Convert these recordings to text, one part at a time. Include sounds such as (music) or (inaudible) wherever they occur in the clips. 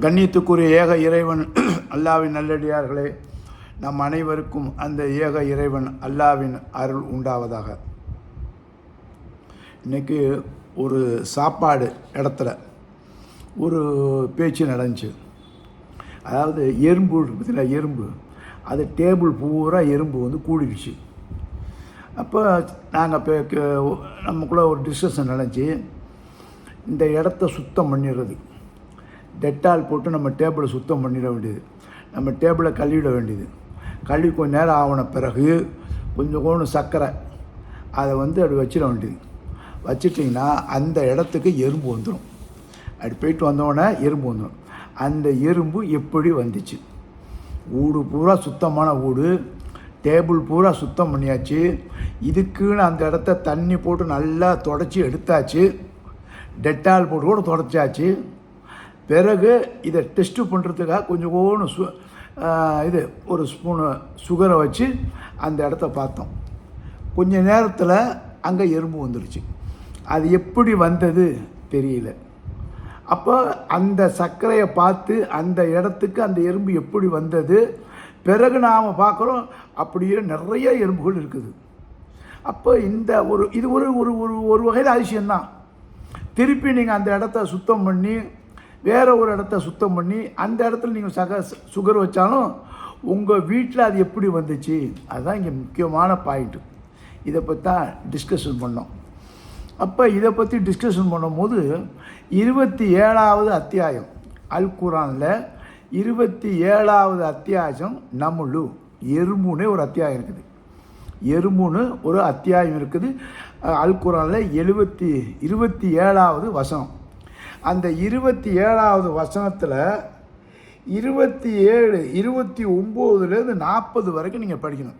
கண்ணியத்துக்குரிய ஏக இறைவன் (clears throat) அல்லாவின் நல்லடியார்களே நம் அனைவருக்கும் அந்த ஏக இறைவன் அல்லாவின் அருள் உண்டாவதாக. இன்றைக்கி ஒரு சாப்பாடு இடத்துல ஒரு பேச்சு நடந்துச்சு. அதாவது எறும்பு பற்றின எறும்பு. அது டேபிள் பூரா எறும்பு வந்து கூடிடுச்சு. அப்போ நாங்கள் இப்போ நமக்குள்ளே ஒரு டிஸ்கஷன் நடந்துச்சு. இந்த இடத்த சுத்தம் பண்ணிடுறது. டெட்டால் போட்டு நம்ம டேபிளை சுத்தம் பண்ணிட வேண்டியது. நம்ம டேபிளை கழுவிட வேண்டியது. கழுவி கொஞ்ச நேரம் ஆகின பிறகு கொஞ்சம் கொஞ்சம் சர்க்கரை. அதை வந்து அப்படி வச்சிட வேண்டியது. வச்சிட்டிங்கன்னா அந்த இடத்துக்கு எறும்பு வந்துடும் அப்படி போயிட்டு வந்தோடனே எறும்பு வந்துடும் அந்த எறும்பு எப்படி வந்துச்சு? வீடு பூரா சுத்தமான வீடு டேபிள் பூரா சுத்தம் பண்ணியாச்சு. இதுக்குன்னு அந்த இடத்த தண்ணி போட்டு நல்லா தொடச்சி எடுத்தாச்சு. டெட்டால் போட்டு கூட தொடச்சாச்சு. பிறகு இதை டெஸ்ட்டு பண்ணுறதுக்காக கொஞ்சம் கொஞ்சம் சு இது ஒரு ஸ்பூனு சுகரை வச்சு அந்த இடத்த பார்த்தோம். கொஞ்ச நேரத்தில் அங்கே எறும்பு வந்துடுச்சு அது எப்படி வந்தது தெரியல. அப்போ அந்த சர்க்கரையை பார்த்து அந்த இடத்துக்கு அந்த எறும்பு எப்படி வந்தது பிறகு நாம் பார்க்குறோம் அப்படியே நிறைய எறும்புகள் இருக்குது. அப்போ இந்த ஒரு இது ஒரு ஒரு ஒரு ஒரு வகையில் அதிசயம்தான். திருப்பி நீங்கள் அந்த இடத்த சுத்தம் பண்ணி வேறு ஒரு இடத்த சுத்தம் பண்ணி அந்த இடத்துல நீங்கள் சக சுகர் வச்சாலும் உங்கள் வீட்டில் அது எப்படி வந்துச்சு? அதுதான் இங்கே முக்கியமான பாயிண்ட்டு இதை பற்றி தான் டிஸ்கஷன் பண்ணோம். அப்போ இதை பற்றி டிஸ்கஷன் பண்ணும்போது இருபத்தி ஏழாவது அத்தியாயம் அல் குரானில் இருபத்தி ஏழாவது அத்தியாயம் நம்மளு எறும்புனே ஒரு அத்தியாயம் இருக்குது. எறும்புன்னு ஒரு அத்தியாயம் இருக்குது. அல் குரானில் எழுபத்தி இருபத்தி ஏழாவது வசனம். அந்த இருபத்தி ஏழாவது வசனத்தில் இருபத்தி ஏழு இருபத்தி ஒம்போதுலேருந்து நாற்பது வரைக்கும் நீங்கள் படிக்கணும்.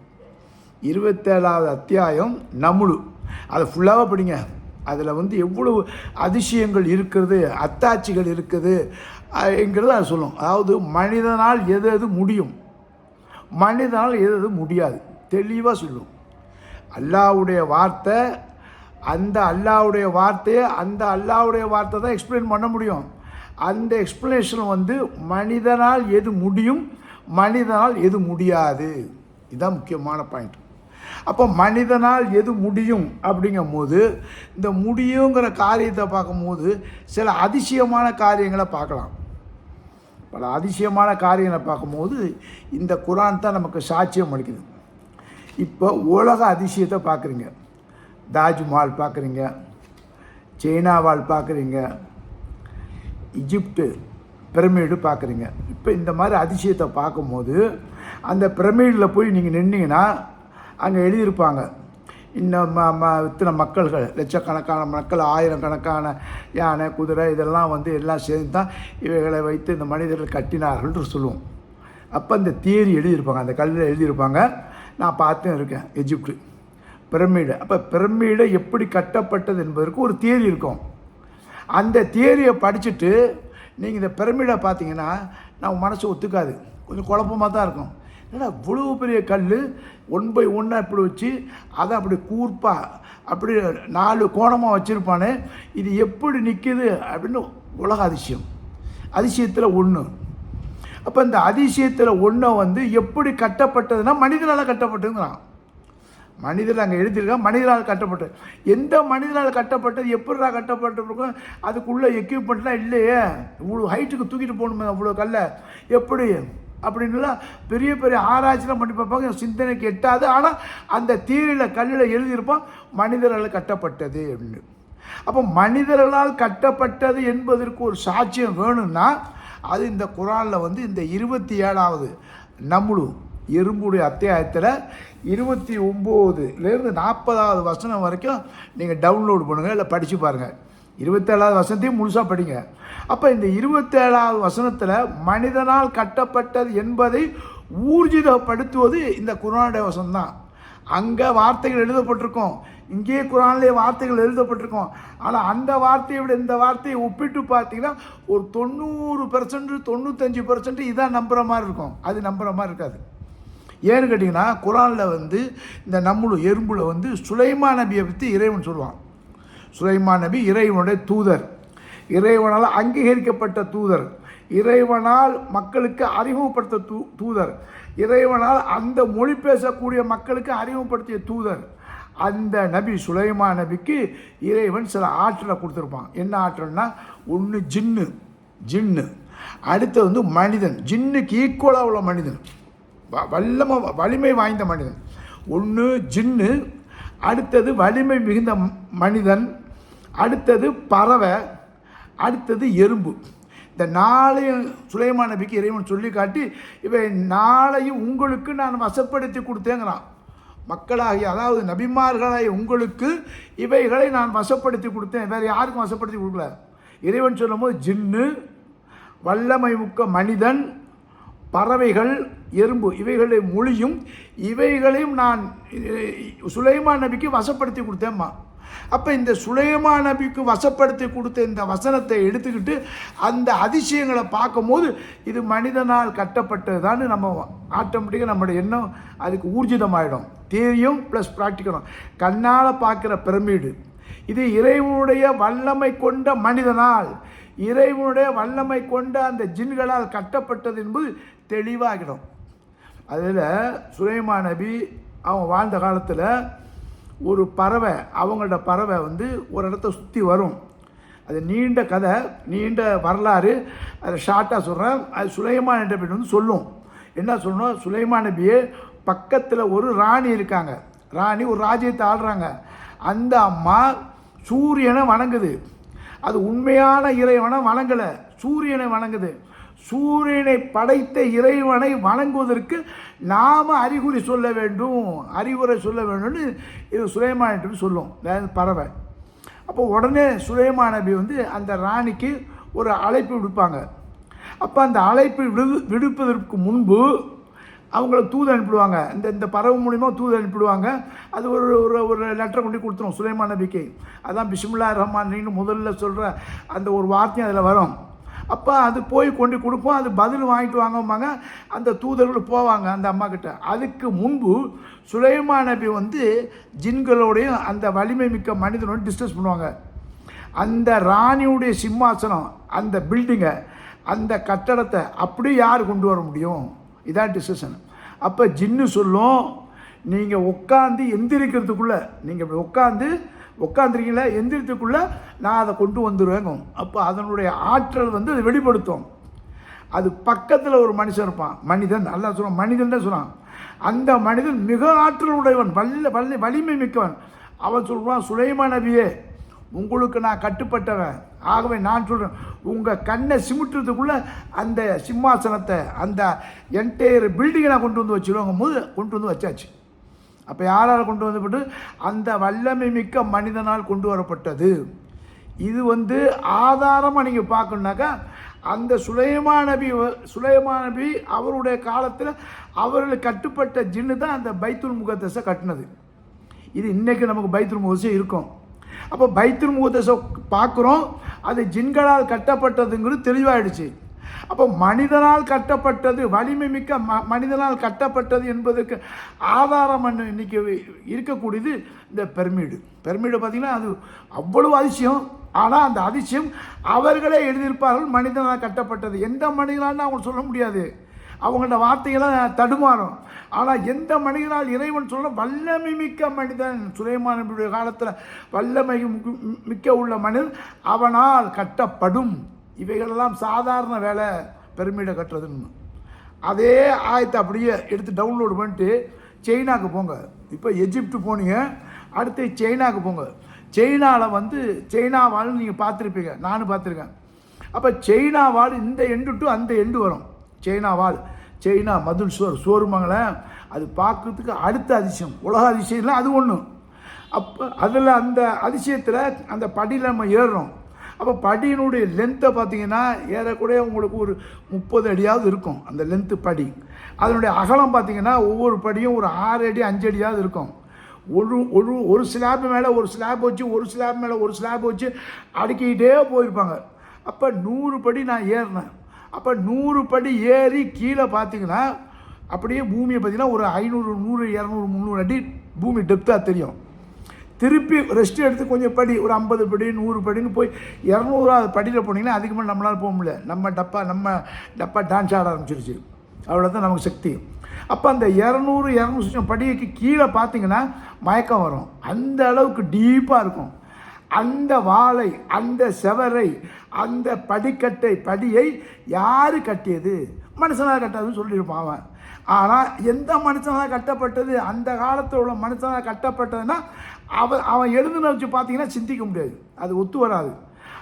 இருபத்தேழாவது அத்தியாயம் நமுழு. அதை ஃபுல்லாக படிங்க. அதில் வந்து எவ்வளவு அதிசயங்கள் இருக்கிறது அத்தாட்சிகள் இருக்குது என்கிறத அது சொல்லும். அதாவது மனிதனால் எது எது முடியும்? மனிதனால் எது எது முடியாது? தெளிவாக சொல்லும். அல்லாவுடைய வார்த்தை அந்த அல்லாவுடைய வார்த்தையை அந்த அல்லாவுடைய வார்த்தை தான் எக்ஸ்பிளைன் பண்ண முடியும். அந்த எக்ஸ்பிளனேஷன் வந்து மனிதனால் எது முடியும் மனிதனால் எது முடியாது. இதுதான் முக்கியமான பாயிண்ட் அப்போ மனிதனால் எது முடியும் அப்படிங்கும்போது இந்த முடியுங்கிற காரியத்தை பார்க்கும்போது சில அதிசயமான காரியங்களை பார்க்கலாம். பல அதிசயமான காரியங்களை பார்க்கும்போது இந்த குரான் தான் நமக்கு சாட்சியம் அளிக்குது. இப்போ உலக அதிசயத்தை பார்க்குறீங்க. தாஜ்மஹால் பார்க்குறீங்க சைனாவால் பார்க்குறீங்க இஜிப்டு பிரமிடு பார்க்குறீங்க. இப்போ இந்த மாதிரி அதிசயத்தை பார்க்கும்போது அந்த பிரமிடில் போய் நீங்கள் நின்னீங்கன்னா அங்கே எழுதியிருப்பாங்க இன்னும் ம ம இத்தனை மக்கள்கள் லட்சக்கணக்கான மக்கள் ஆயிரக்கணக்கான யானை குதிரை இதெல்லாம் வந்து எல்லாம் சேர்ந்து தான் இவைகளை வைத்து இந்த மனிதர்கள் கட்டினார்கள் சொல்லுவோம். அப்போ இந்த தியரி எழுதியிருப்பாங்க அந்த கல்லில் எழுதியிருப்பாங்க. நான் பார்த்தும் இருக்கேன் எஜிப்டு பிரமிடு. அப்போ பிரமிடு எப்படி கட்டப்பட்டது என்பதற்கு ஒரு தியரி இருக்கும். அந்த தியரியை படிச்சுட்டு நீங்கள் இந்த பிரமிடை பார்த்தீங்கன்னா நம்ம மனசு ஒத்துக்காது. கொஞ்சம் குழப்பமாக தான் இருக்கும். ஏன்னா இவ்வளோ பெரிய கல் ஒன் பை ஒன்னாக இப்படி வச்சு அதை அப்படி கூர்ப்பா அப்படி நாலு கோணமாக வச்சுருப்பானே? இது எப்படி நிற்கிது அப்படின்னு உலக அதிசயம். அதிசயத்தில் ஒன்று அப்போ இந்த அதிசயத்தில் ஒன்றை வந்து எப்படி கட்டப்பட்டதுன்னா மனிதனால் கட்டப்பட்டதுங்கிறான். மனிதர் அங்கே எழுதியிருக்கான் மனிதனால் கட்டப்பட்டது எந்த மனிதனால் கட்டப்பட்டது எப்படிடா கட்டப்பட்டிருக்கும் அதுக்குள்ளே எக்யூப்மெண்ட்லாம் இல்லையே. இவ்வளோ ஹைட்டுக்கு தூக்கிட்டு போகணுமே அவ்வளோ கல்ல. எப்படி? அப்படின்னுலாம் பெரிய பெரிய ஆராய்ச்சிலாம் பண்ணி பார்ப்பாங்க. சிந்தனைக்கு எட்டாது. ஆனால் அந்த தீரில் கல்லில் எழுதியிருப்பான் மனிதரால் கட்டப்பட்டது அப்படின்னு. அப்போ மனிதர்களால் கட்டப்பட்டது என்பதற்கு ஒரு சாட்சியம் வேணும்னா அது இந்த குரானில் வந்து இந்த இருபத்தி ஏழாவது நம்மளும் எறும்புடைய அத்தியாயத்தில் இருபத்தி ஒம்போதுலேருந்து நாற்பதாவது வசனம் வரைக்கும் நீங்கள் டவுன்லோட் பண்ணுங்கள் இல்லை படித்து பாருங்கள் இருபத்தேழாவது வசனத்தையும் முழுசாக படிங்க. அப்போ இந்த இருபத்தேழாவது வசனத்தில் மனிதனால் கட்டப்பட்டது என்பதை ஊர்ஜிதப்படுத்துவது இந்த குரானுடைய வசனம்தான். அங்கே வார்த்தைகள் எழுதப்பட்டிருக்கும். இங்கே குரான்லேயே வார்த்தைகள் எழுதப்பட்டிருக்கும். ஆனால் அந்த வார்த்தையை விட இந்த வார்த்தையை ஒப்பிட்டு பார்த்தீங்கன்னா ஒரு தொண்ணூறு பெர்சன்ட் தொண்ணூத்தஞ்சு பெர்சன்ட் இதான் நம்புகிற மாதிரி இருக்கும். அது நம்புகிற மாதிரி இருக்காது. ஏன்னு கேட்டிங்கன்னா குரானில் வந்து இந்த நம்மளு எறும்புல வந்து சுலைமா நபியை பற்றி இறைவன் சொல்லுவான். சுலைமான் நபி இறைவனுடைய தூதர். இறைவனால் அங்கீகரிக்கப்பட்ட தூதர். இறைவனால் மக்களுக்கு அறிமுகப்படுத்த தூ தூதர். இறைவனால் அந்த மொழி பேசக்கூடிய மக்களுக்கு அறிமுகப்படுத்திய தூதர். அந்த நபி சுலைமா நபிக்கு இறைவன் சில ஆற்றலை கொடுத்துருப்பான். என்ன ஆற்றல்னா ஒன்று ஜின்னு. ஜின்னு. அடுத்து வந்து மனிதன். ஜின்னுக்கு ஈக்குவலாக உள்ள மனிதன். வ- வல்லம வலிமை வாய்ந்த மனிதன். ஒன்று ஜின்னு அடுத்தது வலிமை மிகுந்த மனிதன் அடுத்தது பறவை அடுத்தது எறும்பு. இந்த நாளையும் சுலைமான நபிக்கு இறைவன் சொல்லி காட்டி இவை நாளையும் உங்களுக்கு நான் வசப்படுத்தி கொடுத்தேங்கிறான். மக்களாகி அதாவது நபிமார்களாகி உங்களுக்கு இவைகளை நான் வசப்படுத்தி கொடுத்தேன். வேறு யாருக்கும் வசப்படுத்தி கொடுக்கல. இறைவன் சொல்லும்போது ஜின்னு வல்லமை முக்க மனிதன் பறவைகள் எறும்பு இவைகளை மொழியும் இவைகளையும் நான் சுலைமா நபிக்கு வசப்படுத்தி கொடுத்தேம்மா. அப்போ இந்த சுலைமா நபிக்கு வசப்படுத்தி கொடுத்த இந்த வசனத்தை எடுத்துக்கிட்டு அந்த அதிசயங்களை பார்க்கும்போது இது மனிதனால் கட்டப்பட்டதுதான்னு நம்ம ஆட்டோமேட்டிக்காக நம்மளுடைய எண்ணம் அதுக்கு ஊர்ஜிதமாயிடும். தேரியும் ப்ளஸ் ப்ராக்டிக்கலும் கண்ணால் பார்க்குற பிரமிடு. இது இறைவனுடைய வல்லமை கொண்ட மனிதனால். இறைவனுடைய வல்லமை கொண்ட அந்த ஜின்களால் கட்டப்பட்டது என்பது தெளிவாகிடும். அதில் சுலைமான் நபி அவன் வாழ்ந்த காலத்தில் ஒரு பறவை அவங்களோட பறவை வந்து ஒரு இடத்த சுற்றி வரும். அது நீண்ட கதை நீண்ட வரலாறு. அதை ஷார்ட்டாக சொல்கிறேன் அது சுலைமான் நபி வந்து சொல்லும். என்ன சொல்லணும் சுலைமான் நபியே பக்கத்தில் ஒரு ராணி இருக்காங்க. ராணி ஒரு ராஜ்யத்தை ஆடுறாங்க அந்த அம்மா சூரியனை வணங்குது. அது உண்மையான இறைவனை வணங்கலை. சூரியனை வணங்குது. சூரியனை படைத்த இறைவனை வணங்குவதற்கு நாம் அறிகுறி சொல்ல வேண்டும் அறிவுரை சொல்ல வேண்டும்னு இது சுலைமான் சொல்லும். பறவை. அப்போ உடனே சுலைமான் நபி வந்து அந்த ராணிக்கு ஒரு அழைப்பு விடுப்பாங்க. அப்போ அந்த அழைப்பு விடு விடுப்பதற்கு முன்பு அவங்கள தூது அனுப்பிடுவாங்க. இந்த இந்த பறவை மூலிமா தூது அனுப்பிடுவாங்க. அது ஒரு ஒரு ஒரு லெட்டரை கொண்டு கொடுத்துரும் சுலைமான் நபிக்கு. அதான் பிஸ்மில்லா ரஹ்மான் முதல்ல சொல்கிற அந்த ஒரு வார்த்தையும் அதில் வரும். அப்போ அது போய் கொண்டு கொடுப்போம் அது பதில் வாங்கிட்டு வாங்கம்பாங்க. அந்த தூதர்கள் போவாங்க அந்த அம்மா கிட்ட. அதுக்கு முன்பு சுலைமா நபி வந்து ஜின்களோடையும் அந்த வலிமை மிக்க மனிதனோட டிஸ்கஸ் பண்ணுவாங்க. அந்த ராணியுடைய சிம்மாசனம் அந்த பில்டிங்கை அந்த கட்டடத்தை அப்படியே யார் கொண்டு வர முடியும்? இதான் டிசிஷன் அப்போ ஜின்னு சொல்லும் நீங்கள் உட்காந்து எந்திரிக்கிறதுக்குள்ளே நீங்கள் உட்காந்து உட்காந்துருக்கீங்களா எந்திரத்துக்குள்ளே நான் அதை கொண்டு வந்துடுவேங்க அப்போ அதனுடைய ஆற்றல் வந்து அதை வெளிப்படுத்தும். அது பக்கத்தில் ஒரு மனுஷன் இருப்பான். மனிதன் நல்லா சொல்லுவான். மனிதன் தான் சொல்கிறான் அந்த மனிதன் மிக ஆற்றல் உடையவன் வல்ல வல்ல வலிமை மிக்கவன். அவன் சொல்கிறான் சுலைமா நபியே உங்களுக்கு நான் கட்டுப்பட்டவன். ஆகவே நான் சொல்கிறேன் உங்கள் கண்ணை சிமிட்டுறதுக்குள்ளே அந்த சிம்மாசனத்தை அந்த என்டையர் பில்டிங்கை நான் கொண்டு வந்து வச்சுருவாங்க போது கொண்டு வந்து வச்சாச்சு. அப்போ யாரால் கொண்டு வந்துப்பட்டு? அந்த வல்லமை மிக்க மனிதனால் கொண்டு வரப்பட்டது. இது வந்து ஆதாரமாக நீங்கள் பார்க்கணுனாக்கா அந்த சுலைமா நபி சுலைமா நபி அவருடைய காலத்தில் அவர்கள் கட்டுப்பட்ட ஜின்னு தான் அந்த பைத்துல் முகத்தசை கட்டினது. இது இன்றைக்கி நமக்கு பைத்துல் முகத்தஸே இருக்கும். அப்போ பைத்துல் முகத்தசை பார்க்குறோம். அது ஜின்களால் கட்டப்பட்டதுங்கிறது தெளிவாயிடுச்சு. அப்போ மனிதனால் கட்டப்பட்டது வலிமை மிக்க ம மனிதனால் கட்டப்பட்டது என்பதற்கு ஆதாரம் என்ன இன்னைக்கு இருக்கக்கூடியது இந்த பெர்மிடு. பெர்மிடு பார்த்திங்கன்னா அது அவ்வளவு அதிசயம். ஆனால் அந்த அதிசயம் அவர்களே எழுதியிருப்பார்கள் மனிதனால் கட்டப்பட்டது. எந்த மனிதனால்னு அவங்க சொல்ல முடியாது. அவங்களோட வார்த்தைகள்லாம் தடுமாறும். ஆனால் எந்த மனிதனால் இறைவன் சொல்ல வல்லமை மிக்க மனிதன் சுரேமானுடைய காலத்தில் வல்லமை மிக்க உள்ள மனிதன் அவனால் கட்டப்படும். இவைகளெல்லாம் சாதாரண வேலை பெருமையிட கட்டுறதுன்னு. அதே ஆயத்தை அப்படியே எடுத்து டவுன்லோடு பண்ணிட்டு சைனாவுக்கு போங்க. இப்போ எஜிப்ட் போனீங்க அடுத்து சைனாவுக்கு போங்க. சைனாவில் வந்து சைனா வாழ் நீங்கள் பார்த்துருப்பீங்க நானும் பார்த்துருக்கேன். அப்போ சைனா வாழ் இந்த எண்டு டு அந்த எண்டு வரும். China wall. சைனா மதுள் சோறு சோறுமாங்களேன் அது பார்க்குறதுக்கு அடுத்த அதிசயம். உலக அதிசயம்லாம் அது ஒன்று அப்போ அதில் அந்த அதிசயத்தில் அந்த படியில் நம்ம ஏறுறோம். அப்போ படியினுடைய லென்த்தை பார்த்தீங்கன்னா ஏறக்குறைய உங்களுக்கு ஒரு முப்பது அடியாவது இருக்கும் அந்த லென்த்து படி. அதனுடைய அகலம் பார்த்தீங்கன்னா ஒவ்வொரு படியும் ஒரு ஆறு அடி அஞ்சு அடியாவது இருக்கும். ஒரு ஒரு ஒரு ஸ்லாப் மேலே ஒரு ஸ்லாப் வச்சு ஒரு ஸ்லாப் மேலே ஒரு ஸ்லாப் வச்சு அடுக்கிக்கிட்டே போயிருப்பாங்க. அப்போ நூறு படி நான் ஏறினேன். அப்போ நூறு படி ஏறி கீழே பார்த்தீங்கன்னா அப்படியே பூமியை பார்த்தீங்கன்னா ஒரு ஐநூறு நூறு இரநூறு முந்நூறு அடி பூமி டெப்த்தாக தெரியும். திருப்பி ரெஸ்ட் எடுத்து கொஞ்சம் படி ஒரு ஐம்பது படி நூறு படின்னு போய் இரநூறாவது படியில் போனீங்கன்னா அதிகமாக நம்மளால் போக முடியல. நம்ம டப்பா நம்ம டப்பா டான்ஸ் ஆட ஆரம்பிச்சிருச்சு. அவ்வளோதான் நமக்கு சக்தி. அப்போ அந்த இரநூறு இரநூறு சுற்றம் படிக்கு கீழே பார்த்தீங்கன்னா மயக்கம் வரும். அந்த அளவுக்கு டீப்பாக இருக்கும். அந்த வாளை அந்த செவரை அந்த படிக்கட்டை படியை யார் கட்டியது? மனுஷனாக கட்டாதுன்னு சொல்லியிருப்பான் அவன். ஆனால் எந்த மனுஷனாக கட்டப்பட்டது? அந்த காலத்தில் உள்ள மனுஷனாக கட்டப்பட்டதுன்னா அவன் அவன் எழுதுன வச்சு பார்த்தீங்கன்னா சிந்திக்க முடியாது. அது ஒத்து வராது.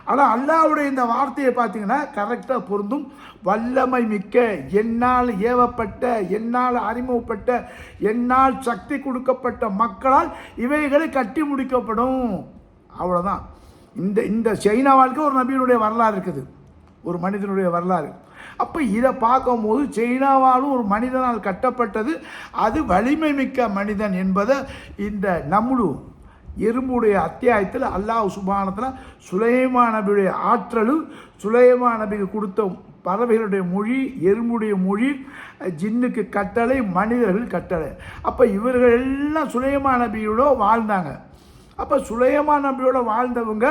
ஆனால் அல்லாவுடைய இந்த வார்த்தையை பார்த்தீங்கன்னா கரெக்டாக பொருந்தும். வல்லமை மிக்க என்னால் ஏவப்பட்ட என்னால் அறிமுகப்பட்ட என்னால் சக்தி கொடுக்கப்பட்ட மக்களால் இவைகளை கட்டி முடிக்கப்படும். அவ்வளோதான் இந்த இந்த சைனா வாழ்க்கை ஒரு நபியினுடைய வரலாறு இருக்குது. ஒரு மனிதனுடைய வரலாறு. அப்போ இதை பார்க்கும்போது சைனாவாலும் ஒரு மனிதனால் கட்டப்பட்டது. அது வலிமை மிக்க மனிதன் என்பதை இந்த நம்மளு எறும்புடைய அத்தியாயத்தில் அல்லாஹ் சுபானத்தில் சுலைமா நபியுடைய ஆற்றலும் சுலைமா நபிக்கு கொடுத்த பறவைகளுடைய மொழி எறும்புடைய மொழி ஜின்னுக்கு கட்டளை மனிதர்கள் கட்டளை. அப்போ இவர்கள் எல்லாம் சுலைமா நபியோட வாழ்ந்தாங்க. அப்போ சுலைமா நபியோட வாழ்ந்தவங்க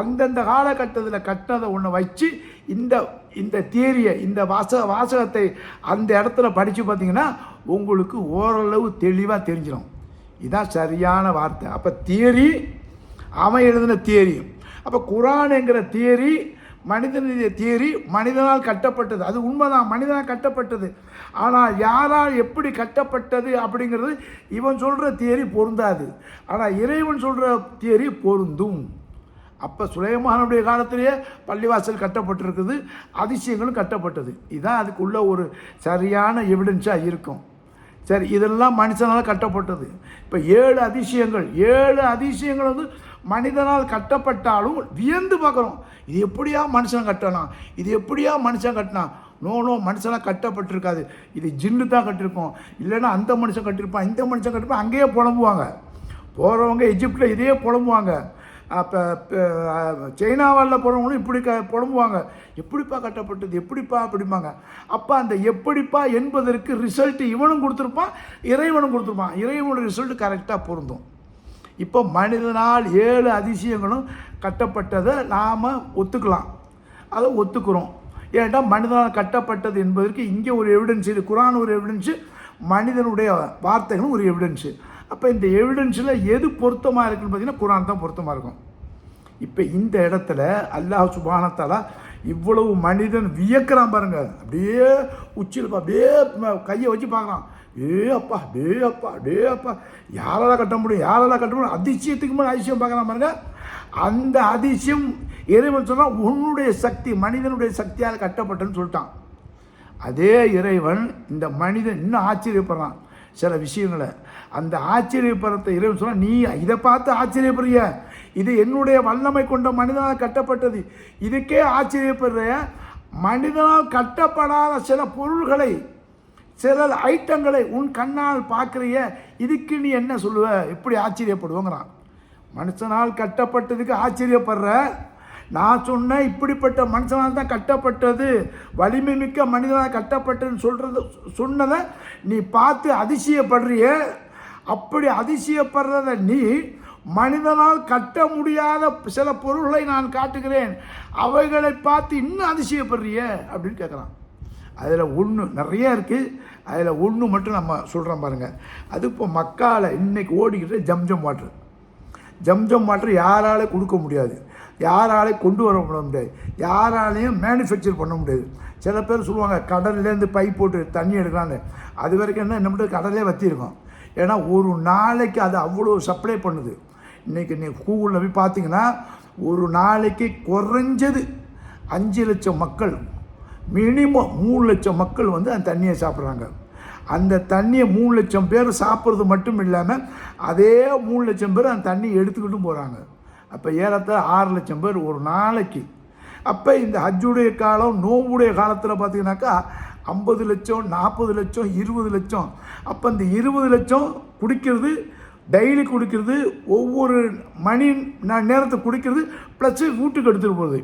அந்தந்த காலகட்டத்தில் கட்டினதை ஒன்று வச்சு இந்த இந்த தியரியை இந்த வாசக வாசகத்தை அந்த இடத்துல படித்து பார்த்தீங்கன்னா உங்களுக்கு ஓரளவு தெளிவாக தெரிஞ்சிடும் இதுதான் சரியான வார்த்தை. அப்போ தியரி அவன் எழுதின தியரி. அப்போ குரானுங்கிற தியரி மனிதனுடைய தியரி மனிதனால் கட்டப்பட்டது. அது உண்மைதான் மனிதனால் கட்டப்பட்டது. ஆனால் யாரால் எப்படி கட்டப்பட்டது அப்படிங்கிறது இவன் சொல்கிற தியரி பொருந்தாது. ஆனால் இறைவன் சொல்கிற தியரி பொருந்தும். அப்போ சுலைமானுடைய காலத்திலேயே பள்ளிவாசல் கட்டப்பட்டிருக்குது அதிசயங்களும் கட்டப்பட்டது. இதுதான் அதுக்குள்ள ஒரு சரியான எவிடன்ஸாக இருக்கும். சரி இதெல்லாம் மனுஷனால் கட்டப்பட்டது. இப்போ ஏழு அதிசயங்கள் ஏழு அதிசயங்கள் வந்து மனிதனால் கட்டப்பட்டாலும் வியந்து பார்க்குறோம். இது எப்படியா மனுஷன் கட்டலாம்? இது எப்படியா மனுஷன் கட்டினான்? நோ நோ மனுஷனாக கட்டப்பட்டிருக்காது. இது ஜின்னு தான் கட்டிருக்கோம். இல்லைன்னா அந்த மனுஷன் கட்டியிருப்பான் இந்த மனுஷன் கட்டிருப்பான் அங்கேயே புலம்புவாங்க. போகிறவங்க எஜிப்டில் இதையே புலம்புவாங்க. அப்போ சைனாவால் போகிறவங்களும் இப்படி க புடம்புவாங்க எப்படிப்பா கட்டப்பட்டது? எப்படிப்பா அப்படிம்பாங்க. அப்போ அந்த எப்படிப்பா என்பதற்கு ரிசல்ட் இவனும் கொடுத்துருப்பான் இறைவனும் கொடுத்துருப்பான். இறைவனோட ரிசல்ட் கரெக்டாக பொருந்தும். இப்போ மனிதனால் ஏழு அதிசயங்களும் கட்டப்பட்டதை நாம் ஒத்துக்கலாம். அதை ஒத்துக்கிறோம். ஏன்டா மனிதனால் கட்டப்பட்டது என்பதற்கு இங்கே ஒரு எவிடன்ஸ் இது குரான் ஒரு எவிடன்ஸு மனிதனுடைய வார்த்தைகளும் ஒரு எவிடன்ஸு அப்போ இந்த எவிடன்ஸில் எது பொருத்தமாக இருக்குன்னு பார்த்தீங்கன்னா குரான் தான் பொருத்தமாக இருக்கும். இப்போ இந்த இடத்துல அல்லாஹ் சுபானத்தாலா இவ்வளவு மனிதன் வியக்கிறான் பாருங்க. அப்படியே உச்சியில் பா- அப்படியே கையை வச்சு பார்க்குறான். ஏ அப்பா டே அப்பா டே அப்பா. யாரால கட்ட முடியும் யாரால கட்ட முடியும்? அதிசயத்துக்கு மேலே அதிசயம் பார்க்கலாம் பாருங்க. அந்த அதிசயம் இறைவன் சொன்னால் உன்னுடைய சக்தி மனிதனுடைய சக்தியால் கட்டப்பட்டன்னு சொல்லிட்டான். அதே இறைவன் இந்த மனிதன் இன்னும் ஆச்சரியப்படுறான். சில விஷயங்களை. அந்த ஆச்சரியப்படுறத இறைவன் சொன்னால் நீ இதை பார்த்து ஆச்சரியப்படுறிய? இது என்னுடைய வல்லமை கொண்ட மனிதனால் கட்டப்பட்டது. இதுக்கே ஆச்சரியப்படுற மனிதனால் கட்டப்படாத சில பொருள்களை சில ஐட்டங்களை உன் கண்ணால் பார்க்குறிய? இதுக்கு நீ என்ன சொல்லுவ? எப்படி ஆச்சரியப்படுவோங்கிறான். மனுஷனால் கட்டப்பட்டதுக்கு ஆச்சரியப்படுற நான் சொன்னேன் இப்படிப்பட்ட மனுஷனால் தான் கட்டப்பட்டது. வலிமை மிக்க மனிதனாக கட்டப்பட்டதுன்னு சொல்கிறது சொன்னதை நீ பார்த்து அதிசயப்படுறிய. அப்படி அதிசயப்படுறத நீ மனிதனால் கட்ட முடியாத சில பொருள்களை நான் காட்டுகிறேன். அவைகளை பார்த்து இன்னும் அதிசயப்படுறிய அப்படின்னு கேட்குறான் அதில் ஒன்று நிறைய இருக்குது அதில் ஒன்று மட்டும் நம்ம சொல்கிறோம் பாருங்கள் அது இப்போ மக்களை இன்றைக்கி ஓடிக்கிட்டு ஜம்ஜம் வாட்டர் ஜம்ஜம் வாட்டர் யாரால கொடுக்க முடியாது. யாராலையும் கொண்டு வர முடியாது. யாராலையும் மேனுஃபேக்சர் பண்ண முடியாது. சில பேர் சொல்லுவாங்க கடல்லேருந்து பைப் போட்டு தண்ணி எடுக்கலான்னு. அது வரைக்கும் என்ன என்ன பண்ணுறது? கடலே வற்றிருக்கோம் ஏன்னா ஒரு நாளைக்கு அது அவ்வளோ சப்ளை பண்ணுது. இன்றைக்கி நீ கூகுளில் போய் பார்த்தீங்கன்னா ஒரு நாளைக்கு குறைஞ்சது அஞ்சு லட்சம் மக்கள் மினிமம் மூணு லட்சம் மக்கள் வந்து அந்த தண்ணியை சாப்பிட்றாங்க. அந்த தண்ணியை மூணு லட்சம் பேர் சாப்பிட்றது மட்டும் இல்லாமல் அதே மூணு லட்சம் பேர் அந்த தண்ணியை எடுத்துக்கிட்டும் போகிறாங்க அப்போ ஏறத்தாழ ஆறு லட்சம் பேர் ஒரு நாளைக்கு. அப்போ இந்த ஹஜ்ஜுடைய காலம் நோம்புடைய காலத்தில் பார்த்தீங்கன்னாக்கா ஐம்பது லட்சம் நாற்பது லட்சம் இருபது லட்சம். அப்போ இந்த இருபது லட்சம் குடிக்கிறது டெய்லி குடிக்கிறது ஒவ்வொரு மணி நேரத்தை குடிக்கிறது ப்ளஸ் வீட்டுக்கு எடுத்துகிட்டு போகிறது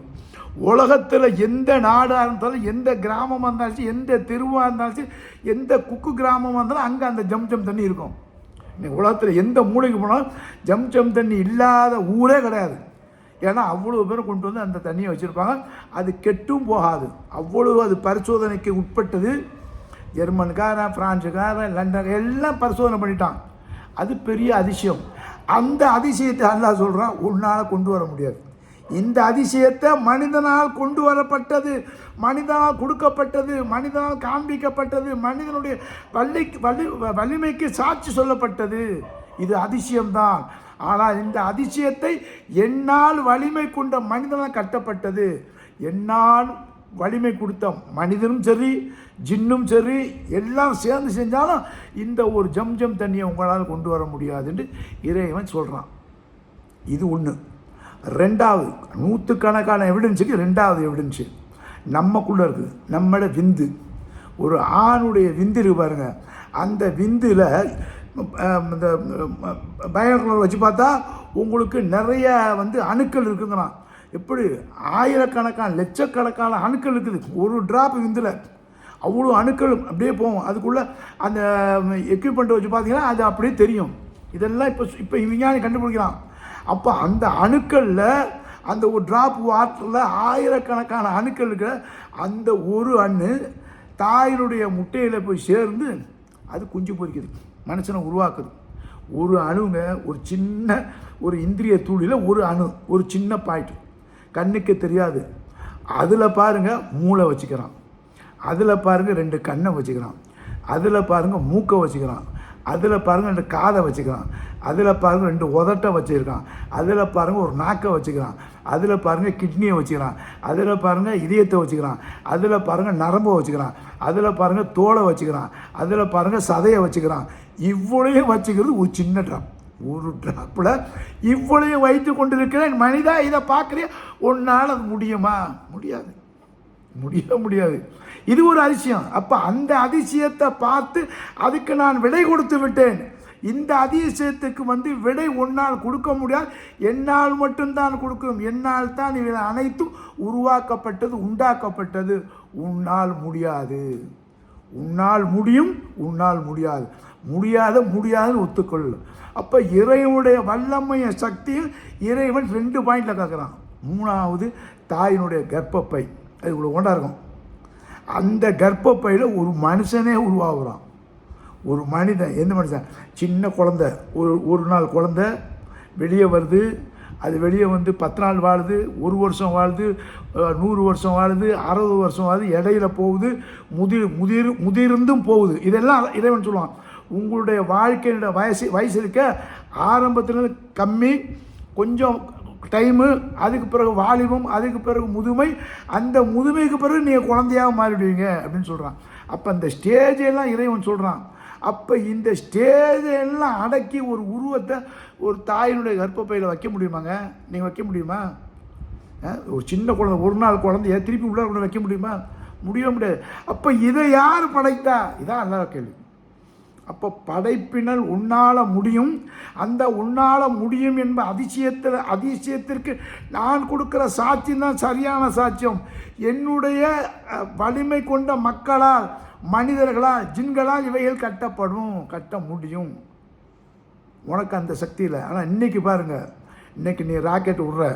உலகத்தில் எந்த நாடாக இருந்தாலும் எந்த கிராமமாக இருந்தாலும் சரி, எந்த தெருவாக இருந்தாலும் சரி, எந்த குக்கு கிராமமாக இருந்தாலும் அங்கே அந்த ஜம் ஜம் தண்ணி இருக்கும். இன்னைக்கு உலகத்தில் எந்த மூலைக்கு போனாலும் ஜம் ஜம் தண்ணி இல்லாத ஊரே கிடையாது. ஏன்னா அவ்வளோ பேரும் கொண்டு வந்து அந்த தண்ணியை வச்சுருப்பாங்க. அது கெட்டும் போகாது. அவ்வளோ அது பரிசோதனைக்கு உட்பட்டது. ஜெர்மன்காரன் ஃப்ரான்ஸுக்காரன் லண்டன் எல்லாம் பரிசோதனை பண்ணிட்டான். அது பெரிய அதிசயம். அந்த அதிசயத்தை அல்லா சொல்கிறான் உன்னால் கொண்டு வர முடியாது. இந்த அதிசயத்தை மனிதனால் கொண்டு வரப்பட்டது மனிதனால் கொடுக்கப்பட்டது மனிதனால் காண்பிக்கப்பட்டது மனிதனுடைய வள்ளி வலி வலிமைக்கு சாட்சி சொல்லப்பட்டது. இது அதிசயம்தான். ஆனால் இந்த அதிசயத்தை என்னால் வலிமை கொண்ட மனிதனால் கட்டப்பட்டது. என்னால் வலிமை கொடுத்த மனிதனும் சரி ஜின்னும் சரி எல்லாம் சேர்ந்து செஞ்சாலும் இந்த ஒரு ஜம் ஜம் தண்ணியை உங்களால் கொண்டு வர முடியாதுன்னு இறைவன் சொல்கிறான் இது ஒன்று ரெண்டாவது நூற்றுக்கணக்கான எவிடன்ஸுக்கு ரெண்டாவது எவிடன்ஸு நம்மக்குள்ளே இருக்குது நம்மளோட விந்து. ஒரு ஆணுடைய விந்து இருக்கு பாருங்க. அந்த விந்தில் இந்த பயோகுலர் வச்சு பார்த்தா உங்களுக்கு நிறைய வந்து அணுக்கள் இருக்குங்கிறான் எப்படி? ஆயிரக்கணக்கான லட்சக்கணக்கான அணுக்கள் இருக்குது. ஒரு ட்ராப் விந்தில். அவ்வளோ அணுக்கள் அப்படியே போகும். அதுக்குள்ளே அந்த எக்யூப்மெண்ட்டை வச்சு பார்த்தீங்கன்னா அது அப்படியே தெரியும். இதெல்லாம் இப்போ இப்போ விஞ்ஞானி கண்டுபிடிக்கிறான். அப்போ அந்த அணுக்களில் அந்த ஒரு ட்ராப் வாட்டரில் ஆயிரக்கணக்கான அணுக்கள் இருக்கிற அந்த ஒரு அணு தாயினுடைய முட்டையில் போய் சேர்ந்து அது குஞ்சு பொறிக்குது மனுஷனை உருவாக்குது. ஒரு அணுங்க ஒரு சின்ன ஒரு இந்திரிய தூளியில் ஒரு அணு ஒரு சின்ன பாயிண்ட். கண்ணுக்கு தெரியாது. அதில் பாருங்கள் மூளை வச்சுக்கிறான். அதில் பாருங்கள் ரெண்டு கண்ணை வச்சுக்கிறான். அதில் பாருங்கள் மூக்கை வச்சுக்கிறான். அதில் பாருங்கள் ரெண்டு காதை வச்சுக்கிறான். அதில் பாருங்கள் ரெண்டு உதட்டை வச்சுருக்கான். அதில் பாருங்கள் ஒரு நாக்கை வச்சுக்கிறான். அதில் பாருங்கள் கிட்னியை வச்சுக்கிறான். அதில் பாருங்கள் இதயத்தை வச்சுக்கிறான். அதில் பாருங்கள் நரம்பை வச்சுக்கிறான். அதில் பாருங்கள் தோலை வச்சுக்கிறான். அதில் பாருங்கள் சதையை வச்சுக்கிறான். இவ்வளையும் வச்சுக்கிறது ஒரு சின்ன ட்ராப் ஒரு ட்ராப்பில் இவ்வளையும் வைத்து கொண்டிருக்கிறேன். மனிதா இதை பார்க்குறியா? உன்னால் அது முடியுமா? முடியாது. முடிய முடியாது. இது ஒரு அதிசயம். அப்போ அந்த அதிசயத்தை பார்த்து அதுக்கு நான் விடை கொடுத்து விட்டேன். இந்த அதிசயத்துக்கு வந்து விடை உன்னால் கொடுக்க முடியாது. என்னால் மட்டும்தான் கொடுக்கும். என்னால் தான் இவை அனைத்தும் உருவாக்கப்பட்டது உண்டாக்கப்பட்டது. உன்னால் முடியாது. உன்னால் முடியும் உன்னால் முடியாது. முடியாத முடியாதுன்னு ஒத்துக்கொள்ளும் அப்போ இறைவனுடைய வல்லமைய சக்தியும் இறைவன் ரெண்டு பாயிண்டில் கேட்குறான் மூணாவது தாயினுடைய கர்ப்பப்பை. அது இவ்வளோ கொண்டா இருக்கும். அந்த கர்ப்பப்பையில் ஒரு மனுஷனே உருவாகுறான். ஒரு மனிதன் எந்த மனுஷன்? சின்ன குழந்த. ஒரு ஒரு நாள் குழந்த வெளியே வருது. அது வெளியே வந்து பத்து நாள் வாழுது ஒரு வருஷம் வாழுது நூறு வருஷம் வாழுது அறுபது வருஷம் வாழுது இடையில போகுது முதிர் முதிர் முதிர்ந்தும் போகுது. இதெல்லாம் இறைவன் சொல்லுவான். உங்களுடைய வாழ்க்கையினுடைய வயசு வயசு இருக்க ஆரம்பத்தில் கம்மி கொஞ்சம் டைமு அதுக்கு பிறகு வாலிபம் அதுக்கு பிறகு முதுமை அந்த முதுமைக்கு பிறகு நீங்கள் குழந்தையாக மாறிடுவீங்க அப்படின்னு சொல்கிறான் அப்போ அந்த ஸ்டேஜெல்லாம் இறைவன் சொல்கிறான் அப்போ இந்த ஸ்டேஜெல்லாம் அடக்கி ஒரு உருவத்தை ஒரு தாயினுடைய கர்ப்பப்பையில் வைக்க முடியுமாங்க? நீங்கள் வைக்க முடியுமா? ஒரு சின்ன குழந்தை ஒரு நாள் குழந்தைய திருப்பி உள்ள கொண்டு வைக்க முடியுமா? முடியவே முடியாது. அப்போ இதை யார் படைத்தா? இதான் நல்லா கேள்வி. அப்போ படைப்பினல் உன்னால முடியும். அந்த உன்னால முடியும் என்ப அதிசயத்தில் அதிசயத்திற்கு நான் கொடுக்குற சாட்சியம் தான் சரியான சாட்சியம். என்னுடைய வலிமை கொண்ட மக்களால் மனிதர்களால் ஜின்களால் இவைகள் கட்டப்படும் கட்ட முடியும். உனக்கு அந்த சக்தி இல்லை. ஆனால் இன்னைக்கு பாருங்கள் இன்றைக்கி நீ ராக்கெட் விட்ற.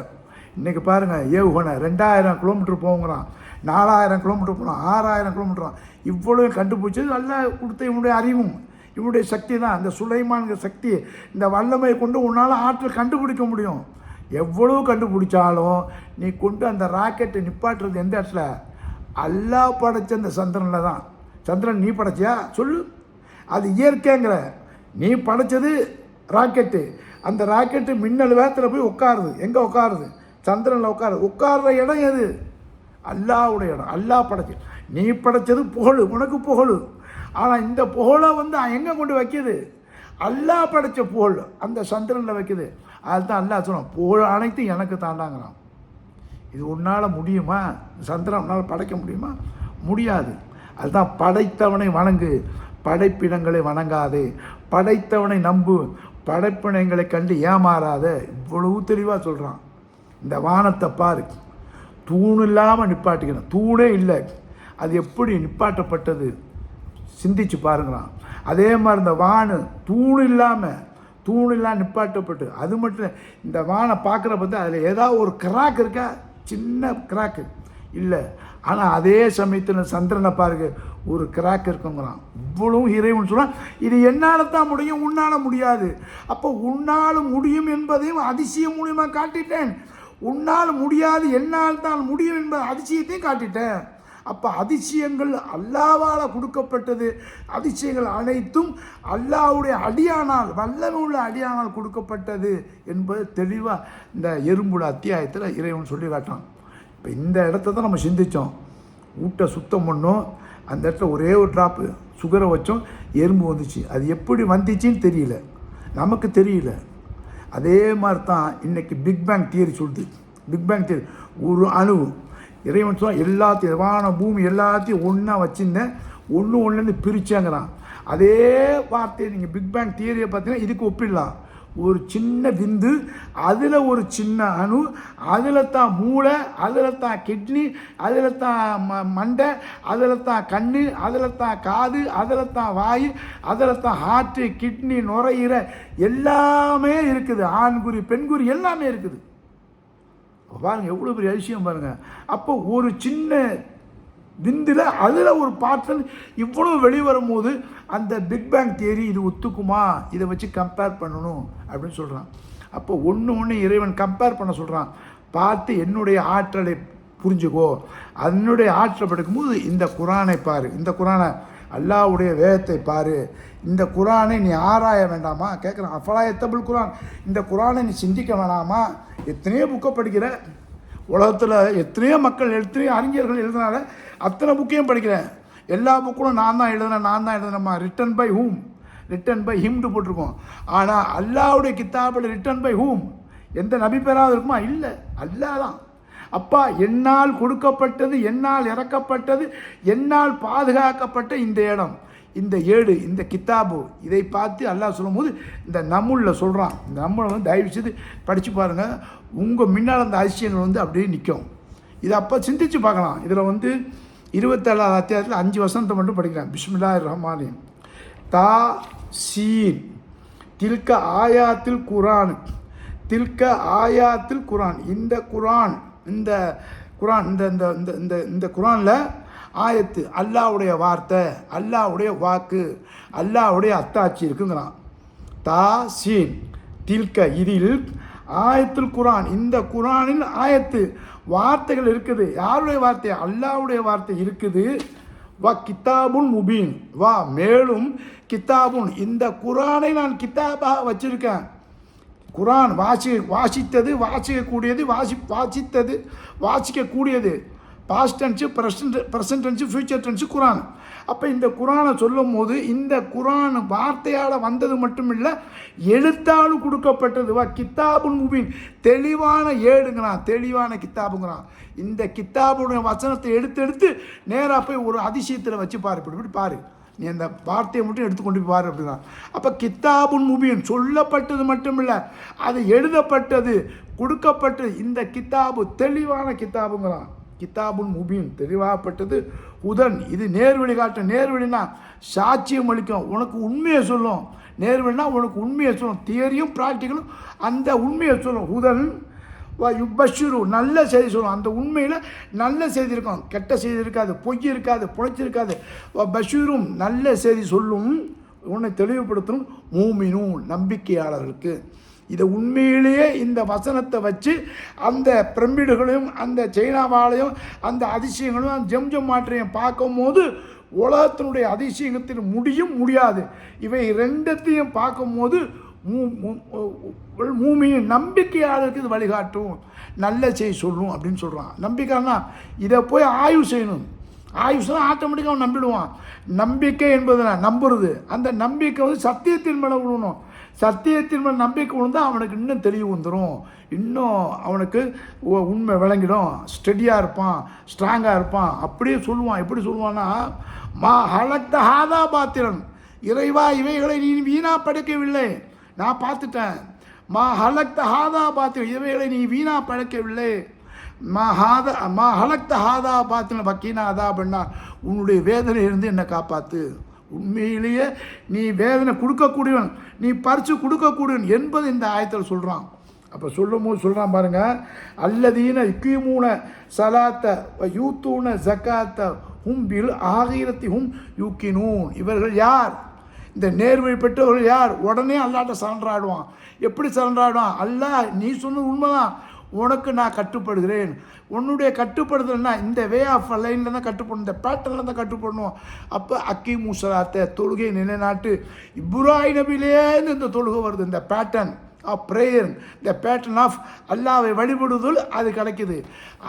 இன்றைக்கி பாருங்கள் ஏவுகணை ரெண்டாயிரம் கிலோமீட்டர் போங்கிறான் நாலாயிரம் கிலோமீட்டர் போகிறான் ஆறாயிரம் கிலோமீட்டர் இவ்வளோ கண்டுபிடிச்சது நல்லா கொடுத்த இவனுடைய அறிவும். இவனுடைய சக்தி தான். அந்த சுலைமான்கிற சக்தி இந்த வல்லமையை கொண்டு உன்னால் ஆற்றல் கண்டுபிடிக்க முடியும். எவ்வளவு கண்டுபிடிச்சாலும் நீ கொண்டு அந்த ராக்கெட்டை நிப்பாட்டுறது எந்த இடத்துல? அல்லா படைச்ச அந்த சந்திரனில் தான். சந்திரன் நீ படைச்சியா? சொல்லு. அது இயற்கைங்கிற. நீ படைச்சது ராக்கெட்டு. அந்த ராக்கெட்டு மின்னல் வேகத்தில் போய் உட்காருது. எங்கே உட்காருது? சந்திரனில் உட்காருது. உட்கார்ற இடம் எது? அல்லாவுடைய இடம். அல்லாஹ் படைச்சு நீ படைச்சது புகழ். உனக்கு புகழ். ஆனால் இந்த புகழை வந்து எங்கே கொண்டு வைக்கிது? அல்லாஹ் படைச்ச புகழ் அந்த சந்திரனில் வைக்குது. அதுதான் அல்லாஹ் சொல்லுவான் புகழ் அனைத்தும் எனக்கு தாண்டாங்கிறான். இது உன்னால் முடியுமா? சந்திரன் உன்னால் படைக்க முடியுமா? முடியாது. அதுதான் படைத்தவனை வணங்கு படைப்பினங்களை வணங்காது. படைத்தவனை நம்பு படைப்பினங்களை கண்டு ஏமாறாத. இவ்வளவு தெளிவாக சொல்கிறான் இந்த வானத்தை பாரு. தூண் இல்லாமல் நிப்பாட்டிக்கணும். தூணே இல்லை. அது எப்படி நிப்பாட்டப்பட்டது? சிந்திச்சு பாருங்களாம். அதே மாதிரி இந்த வானு தூண் இல்லாமல் தூணெல்லாம் இல்லாமல் நிப்பாட்டப்பட்டு அது மட்டும் இந்த வானை பார்க்குற பார்த்து அதில் ஏதாவது ஒரு கிராக் இருக்கா? சின்ன கிராக்கு. இல்லை. ஆனால் அதே சமயத்தில் சந்திரனை பாருங்க ஒரு கிராக் இருக்குங்கிறான் இவ்வளவும் இறைவன் சொல்கிறான் இது என்னால் தான் முடியும் உன்னால் முடியாது. அப்போ உன்னால் முடியும் என்பதையும் அதிசயம் மூலியமாக காட்டிட்டேன். உன்னால் முடியாது என்னால் தான் முடியும் என்பது அதிசயத்தையும் காட்டிட்டேன். அப்போ அதிசயங்கள் அல்லாவால் கொடுக்கப்பட்டது. அதிசயங்கள் அனைத்தும் அல்லாவுடைய அடியானால் வல்லமை உள்ள அடியானால் கொடுக்கப்பட்டது என்பது தெளிவாக இந்த எறும்புட அத்தியாயத்தில் இறைவன் சொல்லி காட்டான் இப்போ இந்த இடத்த தான் நம்ம சிந்தித்தோம் ஊட்டை சுத்தம் பண்ணோம். அந்த இடத்துல ஒரே ஒரு ட்ராப்பு சுகரை வச்சோம். எறும்பு வந்துச்சு. அது எப்படி வந்துச்சுன்னு தெரியல. நமக்கு தெரியல. அதே மாதிரி தான் இன்றைக்கி பிக் பேங் தியரி சொல்லுது. பிக் பேங் தியரி ஒரு அணு இறைவன் சொன்னால் எல்லாத்தையும் வான பூமி எல்லாத்தையும் ஒன்றா வச்சுருந்தேன் ஒன்று ஒன்றுலேருந்து பிரிச்சேங்கிறான். அதே வார்த்தையை நீங்கள் பிக் பேங் தியரியை பார்த்தீங்கன்னா இதுக்கு ஒப்பிடலாம். ஒரு சின்ன விந்து அதில் ஒரு சின்ன அணு அதில் தான் மூளை அதில் தான் கிட்னி அதில் தான் ம மண்டை அதில் தான் கண் அதில் தான் காது அதில் தான் வாய் அதில் தான் ஹார்ட்டு கிட்னி நுரையீரை எல்லாமே இருக்குது. ஆண்குறி பெண்குறி எல்லாமே இருக்குது. பாருங்கள் எவ்வளோ பெரிய அதிசயம் பாருங்கள் அப்போ ஒரு சின்ன விந்தில் அதில் ஒரு பாட்டன் இவ்வளோ வெளிவரும் போது அந்த பிக் பேங் தேரி இது ஒத்துக்குமா? இதை வச்சு கம்பேர் பண்ணணும் அப்படின்னு சொல்கிறான் அப்போ ஒன்று ஒன்று இறைவன் கம்பேர் பண்ண சொல்கிறான் பார்த்து என்னுடைய ஆற்றலை புரிஞ்சுக்கோ. அதனுடைய ஆற்றல் படுக்கும்போது இந்த குரானை பாரு. இந்த குரானை அல்லாஹ்வுடைய வேதத்தை பாரு. இந்த குரானை நீ ஆராய வேண்டாமா? கேட்குறான் அஃபலா எத்தபிள் குரான். இந்த குரானை நீ சிந்திக்க வேணாமா? எத்தனையோ புக்கை படிக்கிற. உலகத்தில் எத்தனையோ மக்கள் எத்தனையோ அறிஞர்கள் எழுதினால அத்தனை புக்கையும் படிக்கிறேன். எல்லா புக்கும் நான் தான் எழுதுனேன் நான் தான் எழுதுனேம்மா. Written by him written by ஹிம்னு போட்டிருக்கோம். ஆனால் அல்லாவுடைய கித்தாபில் ரிட்டன் பை ஹூம் எந்த நபி பெறாவது இருக்குமா? இல்லை. அல்லாஹ் தான் அப்பா என்னால் கொடுக்கப்பட்டது என்னால் இறக்கப்பட்டது என்னால் பாதுகாக்கப்பட்ட இந்த இடம் இந்த ஏடு இந்த கித்தாபு. இதை பார்த்து அல்லாஹ் சொல்லும்போது இந்த நம்முளில் சொல்கிறான் இந்த நம்மளை வந்து தயவு செய்து படித்து பாருங்கள் உங்கள் முன்னால் அந்த அதிசயங்கள் வந்து அப்படியே நிற்கும் இதை அப்போ சிந்திச்சு பார்க்கலாம். இதில் வந்து இருபத்தேழாவது அத்தியாயத்தில் அஞ்சு வசனத்தை மட்டும் படிக்கிறேன். பிஸ்மில்லா ரஹ்மானியம் தா சீன். தில்க ஆயாத்தில் குரான். தில்க ஆயாத்தில் குரான். இந்த குரான் இந்த குரான் இந்த இந்த இந்த இந்த இந்த குரானில் ஆயத்து அல்லாவுடைய வார்த்தை அல்லாவுடைய வாக்கு அல்லாவுடைய அத்தாட்சி இருக்குங்கிறான். தா சீன் தில்க இதில் ஆயத்துல் குரான் இந்த குரானில் ஆயத்து வார்த்தைகள் இருக்குது. யாருடைய வார்த்தை? அல்லாவுடைய வார்த்தை இருக்குது. வா கித்தாபுன் முபீன். வா மேலும் கித்தாபுன் இந்த குரானை நான் கித்தாபாக வச்சுருக்கேன். குரான் வாசி வாசித்தது வாசிக்கக்கூடியது வாசி வாசித்தது வாசிக்கக்கூடியது. Past tense present present tense future tense குரான். அப்போ இந்த குரானை சொல்லும் போது இந்த குரான் வார்த்தையால் வந்தது மட்டும் இல்லை எழுத்தாலும் கொடுக்கப்பட்டது. வா கித்தாபுன் முபின். தெளிவான ஏடுங்கிறான். தெளிவான கித்தாபுங்கிறான். இந்த கித்தாபுடைய வசனத்தை எடுத்து எடுத்து நேராக போய் ஒரு அதிசயத்தில் வச்சு பாரு. இப்படி இப்படி பாரு. நீ அந்த வார்த்தையை மட்டும் எடுத்துக்கொண்டு போய் பாரு அப்படின்னா அப்போ கித்தாபுன் முபியன் சொல்லப்பட்டது மட்டும் இல்லை அது எழுதப்பட்டது கொடுக்கப்பட்டது. இந்த கித்தாபு தெளிவான கித்தாபுங்கிறான் கித்தாபுன் முபீன் தெளிவாகப்பட்டது. உதன் இது நேர்வழி காட்டும் நேர்வழினா சாட்சியம் அளிக்கும். உனக்கு உண்மையை சொல்லும். நேர்வழினா உனக்கு உண்மையை சொல்லும். தியரியும் ப்ராக்டிக்கலும் அந்த உண்மையை சொல்லும். உதன் யுபஷுரு நல்ல செய்தி சொல்லும் அந்த உண்மையில் நல்ல செய்தி இருக்கும். கெட்ட செய்தி இருக்காது. பொய் இருக்காது. புழைச்சிருக்காது பஷீரும் நல்ல செய்தி சொல்லும் உன்னை தெளிவுபடுத்தணும் மூமினும் நம்பிக்கையாளர்களுக்கு. இதை உண்மையிலேயே இந்த வசனத்தை வச்சு அந்த பிரமிடுகளையும் அந்த சைனாவாலையும் அந்த அதிசயங்களும் அந்த ஜெம் மாற்றையும் பார்க்கும்போது உலகத்தினுடைய அதிசயத்தில் முடியும் முடியாது. இவை ரெண்டத்தையும் பார்க்கும்போது மூமியின் நம்பிக்கையாளருக்கு இது வழிகாட்டும். நல்ல செய்தி சொல்லும் அப்படின்னு சொல்கிறான் நம்பிக்கைன்னா இதை போய் ஆய்வு செய்யணும். ஆய்வு செய்யணும் ஆட்டோமேட்டிக்காக அவன் நம்பிடுவான். நம்பிக்கை என்பது நான் நம்புறது. அந்த நம்பிக்கை வந்து சத்தியத்தின் மேலே விழுணும் சத்தியத்தின் மேலே நம்பிக்கை விழுந்தால் அவனுக்கு இன்னும் தெளிவு வந்துடும் இன்னும் அவனுக்கு உ- உண்மை விளங்கிடும். ஸ்டெடியாக இருப்பான். ஸ்ட்ராங்காக இருப்பான். அப்படியே சொல்லுவான். எப்படி சொல்லுவான்னா மா ஹலக்த ஹாதா பாத்திரன். இறைவா இவைகளை நீ வீணா படைக்கவில்லை. நான் பார்த்துட்டேன். மா ஹலக்த ஹாதா பாத்திரன் இவைகளை நீ வீணா பழக்கவில்லை. மா ஹாதா மா ஹலக்த ஹாதா பாத்திரன் வக்கீனா அதா பண்ணா உன்னுடைய வேதனையிலிருந்து என்னை காப்பாற்று உண்மையிலேயே நீ வேதனை கொடுக்கக்கூடியவன் நீ பறித்து கொடுக்கக்கூடியவன் என்பது இந்த ஆயத்தில் சொல்கிறான் அப்போ சொல்லும் போது சொல்கிறான் பாருங்க அல்லதீன இக்கிமூன சலாத்த யூத்தூன ஜக்காத்த ஹும் பில் ஆகிரத்தி ஹும் யூக்கினூன். இவர்கள் யார்? இந்த நேர்வழி பெற்றவர்கள் யார்? உடனே அல்லாட்ட சரண்டராடுவான் எப்படி சரண்டராடுவான் அல்லாஹ் நீ சொன்னது உண்மைதான். உனக்கு நான் கட்டுப்படுகிறேன். உன்னுடைய கட்டுப்படுதல்னா இந்த வே ஆஃப் லைனில் தான் கட்டுப்படணும். இந்த பேட்டர்னில் தான் கட்டுப்படணும். அப்போ அக்கி மூசலாத்த தொழுகை நிலைநாட்டு. இப்ராஹி நபிலேருந்து இந்த தொழுகை வருது. இந்த பேட்டர்ன் ஆஃப் ப்ரேயர் இந்த பேட்டர்ன் ஆஃப் அல்லாவை வழிபடுதல் அது கிடைக்குது.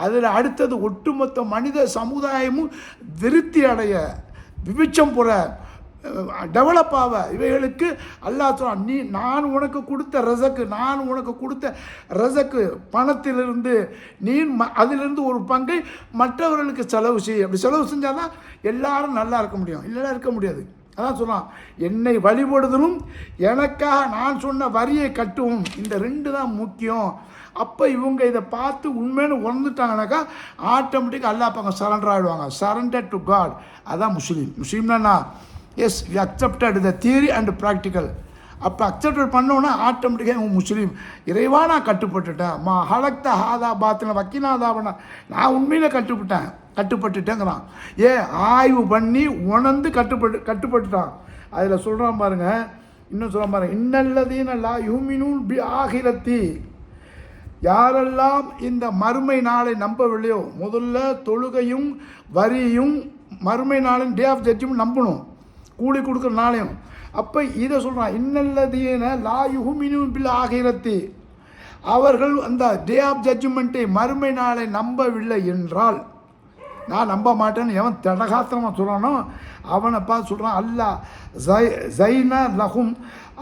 அதில் அடுத்தது ஒட்டுமொத்த மனித சமுதாயமும் விருத்தி அடைய விபிச்சம் புற டெவலப் ஆக இவைகளுக்கு அல்லாஹ் சொல்றான் நீ நான் உனக்கு கொடுத்த ரசக்கு நான் உனக்கு கொடுத்த ரசக்கு பணத்திலிருந்து நீ ம அதிலிருந்து ஒரு பங்கை மற்றவர்களுக்கு செலவு செய். அப்படி செலவு செஞ்சால் தான் எல்லாரும் நல்லா இருக்க முடியும். இல்லைன்னா இருக்க முடியாது. அதான் சொன்னான் என்னை வழிபடுதலும் எனக்காக நான் சொன்ன வரியை கட்டுவோம். இந்த ரெண்டு தான் முக்கியம். அப்போ இவங்க இதை பார்த்து உண்மைன்னு உணர்ந்துட்டாங்கனாக்கா ஆட்டோமேட்டிக்காக அல்லா பக்கம் சரண்டர் ஆகிடுவாங்க சரண்டர் டு காட் அதான் முஸ்லீம். முஸ்லீம்னா yes we accepted the theory and practical அப்போ அக்செப்டட் பண்ணோன்னா ஆட்டோமேட்டிக்காக இவன் முஸ்லீம். இறைவா நான் கட்டுப்பட்டுட்டேன் மா ஹலக்த ஹாதா பாத்தின வக்கினாதாவன நான் உண்மையில் கட்டுப்பட்டேன். கட்டுப்பட்டுட்டேங்கிறான். ஏ ஆய்வு பண்ணி உணர்ந்து கட்டுப்பட்டு கட்டுப்பட்டுட்டான். அதில் சொல்கிறான் பாருங்க இன்னும் சொல்கிறான் பாருங்க இன்னல்லதீன லா யூமினூன் பி ஆகிரத்தி. யாரெல்லாம் இந்த மறுமை நாளை நம்பவில்லையோ முதல்ல தொழுகையும் வரியும் மறுமை நாளின் டே ஆஃப் ஜட்ஜும் நம்பணும். கூலி கொடுக்குற நாளையும் அப்போ இதை சொல்கிறான் இன்னல்லதீன லா யுஹுமினும் பில் ஆகிரத்தி. அவர்கள் அந்த டே ஆஃப் ஜட்ஜ்மெண்ட்டை மறுமை நாளை நம்பவில்லை என்றால் நான் நம்ப மாட்டேன்னு எவன் தடகாத்திரமாக சொல்கிறானோ அவனை பார்த்து சொல்கிறான் அல்லா ஜை ஜைனா லஹும்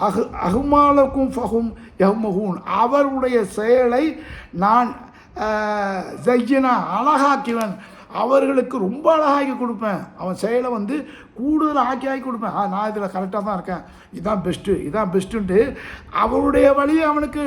அஹு அஹுமாலக்கும் ஃபஹும் எஹ்மஹூன் அவருடைய செயலை நான் ஜையினா அழகாக்கிவன் அவர்களுக்கு ரொம்ப அழகாக்கி கொடுப்பேன். அவன் செயலை வந்து கூடுதல் ஆக்கி ஆக்கி கொடுப்பேன். ஆ நான் இதில் கரெக்டாக தான் இருக்கேன். இதான் பெஸ்ட்டு இதான் பெஸ்ட்டுன்ட்டு அவருடைய வழியை அவனுக்கு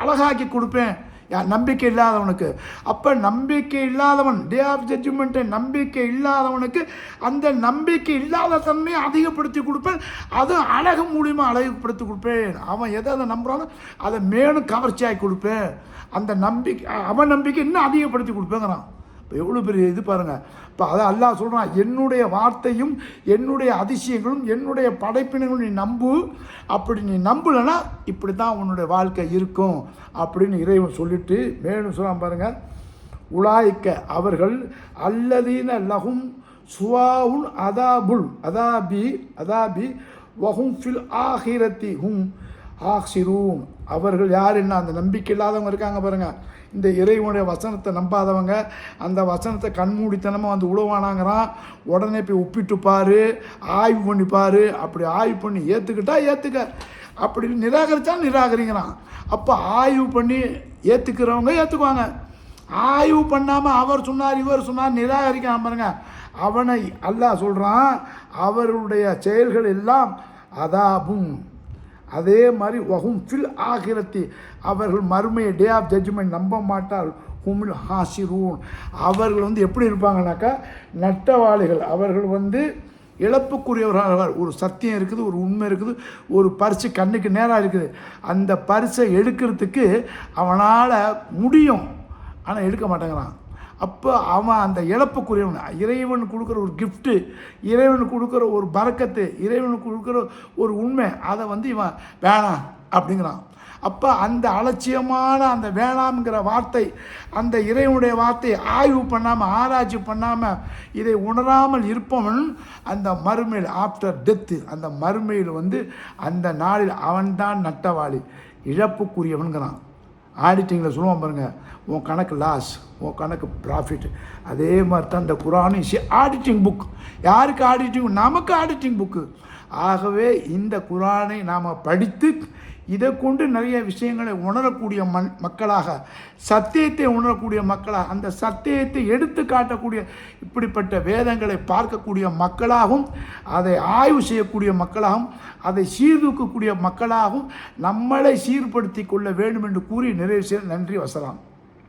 அழகாக்கி கொடுப்பேன். யார் நம்பிக்கை இல்லாதவனுக்கு. அப்போ நம்பிக்கை இல்லாதவன் டே ஆஃப் ஜட்ஜ்மெண்ட்டு நம்பிக்கை இல்லாதவனுக்கு அந்த நம்பிக்கை இல்லாத தன்மையை அதிகப்படுத்தி கொடுப்பேன். அது அழகு மூலியமாக அழகுப்படுத்தி கொடுப்பேன். அவன் எதை அதை நம்புறானோ அதை மேலும் கவர்ச்சியாகி கொடுப்பேன். அந்த நம்பிக்கை அவன் நம்பிக்கை இன்னும் அதிகப்படுத்தி கொடுப்பேங்கிறான். இப்போ எவ்வளோ பெரிய இது பாருங்கள் இப்போ அதை அல்லாஹ் சொல்கிறான் என்னுடைய வார்த்தையும் என்னுடைய அதிசயங்களும் என்னுடைய படைப்பினங்களும் நீ நம்பு. அப்படி நீ நம்பலைன்னா இப்படி தான் உன்னுடைய வாழ்க்கை இருக்கும் அப்படின்னு இறைவன் சொல்லிட்டு மேலும் சொல்கிறான் பாருங்கள் உலாய்க்க அவர்கள் அல்லதீன லகும் சுவாவுன் அதாபுல் அதாபி அதாபி வஹும் ஃபில் ஆஹிரத்தி ஹும் ஆஹ்சிரூன். அவர்கள் யார் என்ன? அந்த நம்பிக்கை இல்லாதவங்க இருக்காங்க பாருங்கள் இந்த இறைவனுடைய வசனத்தை நம்பாதவங்க அந்த வசனத்தை கண்மூடித்தனமாக வந்து உழவானாங்கிறான் உடனே போய் ஒப்பிட்டு பாரு ஆய்வு பண்ணி பாரு. அப்படி ஆய்வு பண்ணி ஏற்றுக்கிட்டா ஏற்றுக்க அப்படி நிராகரித்தா நிராகரிங்கிறான் அப்போ ஆய்வு பண்ணி ஏற்றுக்கிறவங்க ஏற்றுக்குவாங்க ஆய்வு பண்ணாமல் அவர் சொன்னார் இவர் சொன்னார் நிராகரிக்காம பாருங்க. அவனை அல்லாஹ் சொல்கிறான் அவருடைய செயல்கள் எல்லாம் அதாபும். அதே மாதிரி வகும் ஃபில் ஆகிரத்தி. அவர்கள் மறுமையை டே ஆஃப் ஜட்ஜ்மெண்ட் நம்ப மாட்டார் ஹுமில் ஹாசிரூன். அவர்கள் வந்து எப்படி இருப்பாங்கனாக்கா நட்டவாளிகள். அவர்கள் வந்து இழப்புக்குரியவர்களாக ஒரு சத்தியம் இருக்குது ஒரு உண்மை இருக்குது ஒரு பரிசு கண்ணுக்கு நேராக இருக்குது. அந்த பரிசை எடுக்கிறதுக்கு அவனால் முடியும். ஆனால் எடுக்க மாட்டேங்கிறான். அப்போ அவன் அந்த இழப்புக்குரியவன் இறைவன் கொடுக்குற ஒரு கிஃப்ட்டு இறைவன் கொடுக்குற ஒரு பறக்கத்து இறைவன் கொடுக்குற ஒரு உண்மை அதை வந்து இவன் வேணாம் அப்படிங்கிறான். அப்போ அந்த அலட்சியமான அந்த வேணாம்ங்கிற வார்த்தை அந்த இறைவனுடைய வார்த்தையை ஆய்வு பண்ணாமல் ஆராய்ச்சி பண்ணாமல் இதை உணராமல் இருப்பவன் அந்த மறுமையில் ஆஃப்டர் டெத்து அந்த மறுமையில் வந்து அந்த நாளில் அவன்தான் நட்டவாளி இழப்புக்குரியவன்கிறான். ஆடிட்டிங்கில் சொல்லுவான் பாருங்கள் உன் கணக்கு லாஸ் உன் கணக்கு ப்ராஃபிட் அதே மாதிரி தான் இந்த குரானும் சி ஆடிட்டிங் புக் யாருக்கு ஆடிட்டிங் நமக்கு ஆடிட்டிங் புக்கு ஆகவே இந்த குரானை நாம் படித்து இதை கொண்டு நிறைய விஷயங்களை உணரக்கூடிய மண் மக்களாக சத்தியத்தை உணரக்கூடிய மக்களாக அந்த சத்தியத்தை எடுத்து காட்டக்கூடிய இப்படிப்பட்ட வேதங்களை பார்க்கக்கூடிய மக்களாகவும் அதை ஆய்வு செய்யக்கூடிய மக்களாகவும் அதை சீர்தூக்கக்கூடிய மக்களாகவும் நம்மளை சீர்படுத்தி கொள்ள வேண்டும் என்று கூறி நிறைவு செய்ய நன்றி வசலாம்.